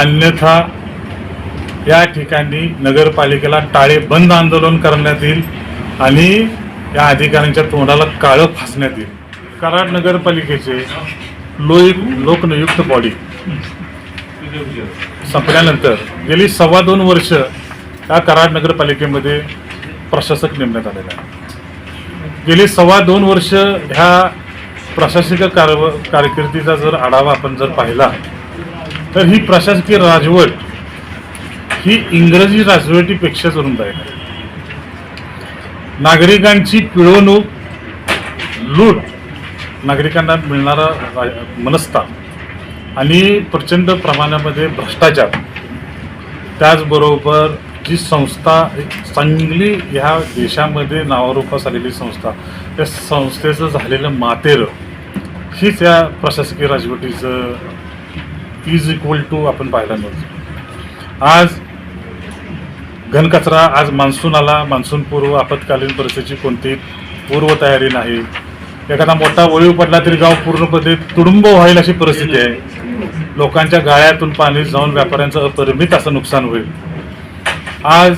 अन्यथा या ठिकाणी नगरपालिकेला टाळे बंद आंदोलन करण्यात येईल आणि या अधिकाऱ्यांच्या तोंडाला काळं फासण्यात येईल. कराड नगरपालिकेचे लोक लोकनियुक्त बॉडी संपल्यानंतर गेली सव्वा दोन वर्ष या कराड नगरपालिकेमध्ये प्रशासक नेमण्यात आलेला आहे. गेली सव्वा दोन वर्ष ह्या प्रशासकीय कारव कारकिर्दीचा जर आढावा आपण जर पाहिला तर ही प्रशासकीय राजवट ही इंग्रजी राजवटीपेक्षा जरुनदायक आहे. नागरिकांची पिळवणूक लूट नागरिकांना मिळणारा मनस्ताप आणि प्रचंड प्रमाणामध्ये भ्रष्टाचार त्याचबरोबर जी संस्था एक चांगली ह्या देशामध्ये नावारूपास आलेली संस्था त्या संस्थेचं झालेलं मातेरं हीच या प्रशासकीय राजवटीचं इज इक्वल टू आपण पाहायला मिळतो आज घनकचरा आज मान्सून आला. मान्सून पूर्व आपत्कालीन परिस्थितीची कोणती पूर्वतयारी नाही. एखादा मोठा वळीव पडला तरी गाव पूर्णपणे तुडुंब व्हायला अशी परिस्थिती आहे. लोकांच्या गाळ्यातून पाणी जाऊन व्यापाऱ्यांचं अपरिमित असं नुकसान होईल. आज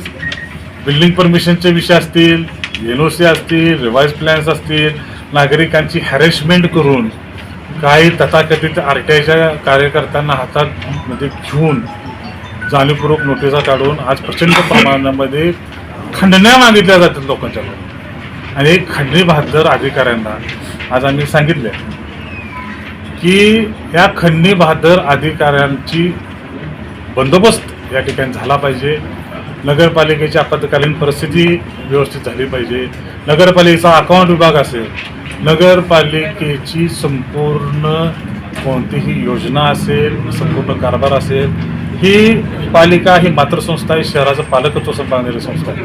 बिल्डिंग परमिशनचे विषय असतील एन ओ सी असतील रिवाईज प्लॅन्स असतील नागरिकांची हॅरेसमेंट करून काही तथाकथित आर टी आयच्या कार्यकर्त्यांना हातात मध्ये घेऊन जाणीवपूर्वक नोटिसा काढून आज प्रचंड प्रमाणामध्ये खंडण्या मागितल्या जातात लोकांच्या आणि खंडणी बहादर अधिकाऱ्यांना आज आम्ही सांगितले की या खंडणी बहादर अधिकाऱ्यांची बंदोबस्त या ठिकाणी झाला पाहिजे. नगरपालिकेची आपत्कालीन परिस्थिती व्यवस्थित झाली पाहिजे. नगरपालिकेचा अकाउंट विभाग असेल नगरपालिकेची संपूर्ण कोणतीही योजना असेल संपूर्ण कारभार असेल ही पालिका ही मातृसंस्था आहे शहराचं पालकत्व सांभाळणारी संस्था आहे.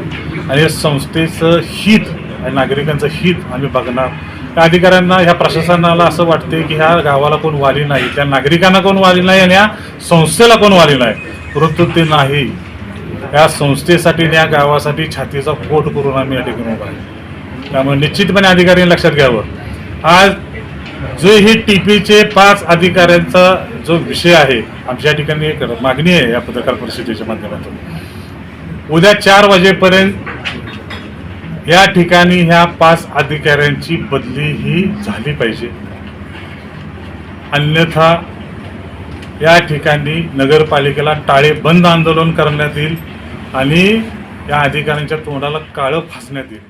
आणि या संस्थेचं हित आणि नागरिकांचं हित आम्ही बघणार. त्या अधिकाऱ्यांना ह्या प्रशासनाला असं वाटते की ह्या गावाला कोण वाली नाही त्या नागरिकांना कोण वाली नाही आणि या संस्थेला कोण वाली नाही. परंतु ते नाही. या संस्थेसाठी आणि या गावासाठी छातीचा पोट करून आम्ही या ठिकाणी उभा आहे. त्यामुळे निश्चितपणे अधिकाऱ्यांनी लक्षात घ्यावं. आज जे ही टी पीचे पाच अधिकाऱ्यांचा जो विषय आहे आमच्या या ठिकाणी एक मागणी आहे या पत्रकार परिषदेच्या माध्यमातून. उद्या चार वाजेपर्यंत या ठिकाणी ह्या पाच अधिकाऱ्यांची बदली ही झाली पाहिजे. अन्यथा या ठिकाणी नगरपालिकेला टाळे बंद आंदोलन करण्यात येईल आणि या अधिकाऱ्यांच्या तोंडाला काळं फासण्यात येईल.